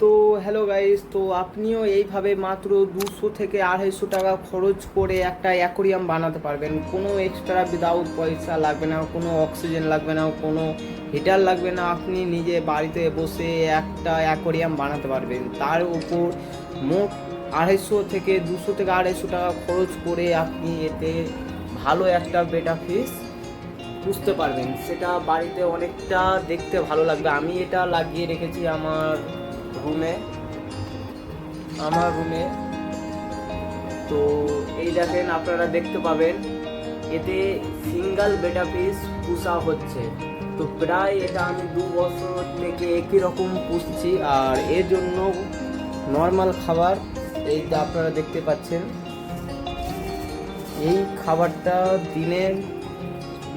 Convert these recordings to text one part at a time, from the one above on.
তো hello guys তো আপনিও এইভাবে মাত্র দুশো থেকে আড়াইশো টাকা খরচ করে একটা অ্যাকোরিয়াম বানাতে পারবেন। কোনো এক্সট্রা উইদাউট পয়সা লাগবে না, কোনো অক্সিজেন লাগবে না, কোনো হিটার লাগবে না। আপনি নিজে বাড়িতে বসে একটা অ্যাকোরিয়াম বানাতে পারবেন। তার উপর মোট আড়াইশো থেকে দুশো থেকে আড়াইশো টাকা খরচ করে আপনি এতে ভালো একটা বেটা ফিস বুঝতে পারবেন। সেটা বাড়িতে অনেকটা দেখতে ভালো লাগবে। আমি এটা লাগিয়ে রেখেছি আমার রুমে, আমার রুমে। তো এই দেখেন, আপনারা দেখতে পাবেন, এতে সিঙ্গেল বেটা পিস পুষা হচ্ছে। তো প্রায় এটা আমি দু বছর থেকে একই রকম পুষছি, আর এর জন্য নর্মাল খাবার এইটা আপনারা দেখতে পাচ্ছেন। এই খাবারটা দিনে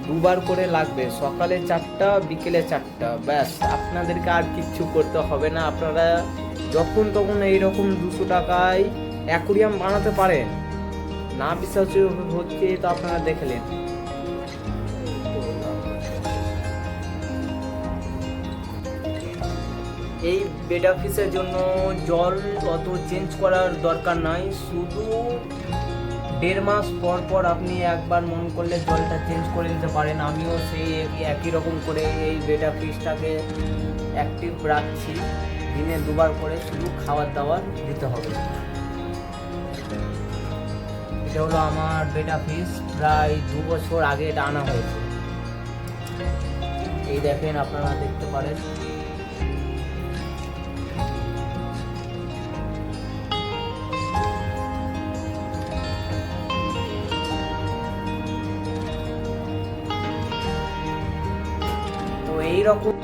দুবার করে লাগবে। সকালে চারটা, বিকেলে চারটা। ব্যাস, আপনাদেরকে আর কিচ্ছু করতে হবে না। আপনারা যখন তখন এইরকম দুশো টাকায় অ্যাকুরিয়াম বানাতে পারেন। না বিশ্বাস হচ্ছে তো আপনারা দেখলেন। এই বেড অফিসের জন্য জল অত চেঞ্জ করার দরকার নাই। শুধু দেড় মাস পর পর আপনি একবার মন করলে জলটা চেঞ্জ করে নিতে পারেন। আমিও সেই একই- রকম করে এই বেটা ফিশটাকে অ্যাক্টিভ রাখছি। দিনে দুবার করে শুধু খাবার দাবার দিতে হবে। এটা হলো আমার বেটা ফিশ প্রায় দু বছর আগে এটা আনা হয়েছে। এই দেখেন, আপনারা দেখতে পারেন। রকম